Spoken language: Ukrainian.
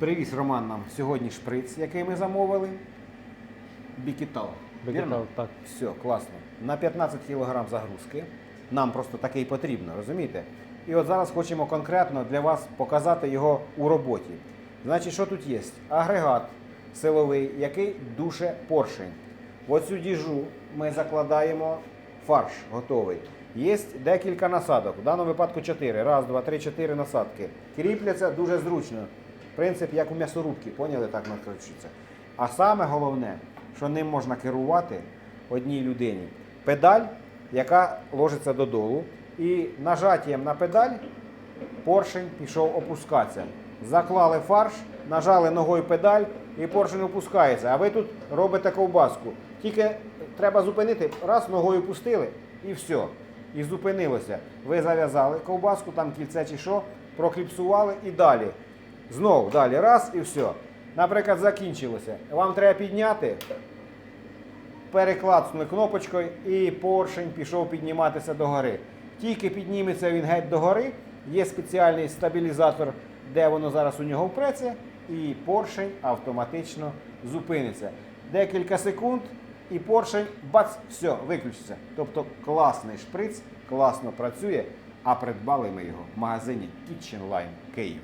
Привіз Роман нам сьогодні шприц, який ми замовили. Бікітал. Бекетал, так. Все, класно. На 15 кг загрузки. Нам просто такий потрібно, розумієте? І от зараз хочемо конкретно для вас показати його у роботі. Значить, що тут є? Агрегат силовий, який душе поршень. В оцю діжу ми закладаємо фарш готовий. Є декілька насадок, в даному випадку 4. Раз, два, три, чотири насадки. Кріпляться дуже зручно. Принцип, як у м'ясорубки, поняли, так накручується. А саме головне, що ним можна керувати одній людині. Педаль, яка ложиться додолу, і нажаттям на педаль поршень пішов опускатися. Заклали фарш, нажали ногою педаль і поршень опускається. А ви тут робите ковбаску. Тільки треба зупинити, раз ногою пустили і все. І зупинилося. Ви зав'язали ковбаску, там кільце чи що, прокліпсували і далі. Знов далі, раз і все. Наприклад, закінчилося. Вам треба підняти, переклацнули кнопочкою і поршень пішов підніматися догори. Тільки підніметься він геть догори, є спеціальний стабілізатор, де воно зараз у нього впреться, і поршень автоматично зупиниться. Декілька секунд, і поршень бац, все, виключиться. Тобто класний шприц, класно працює, а придбали ми його в магазині Kitchen Line Київ.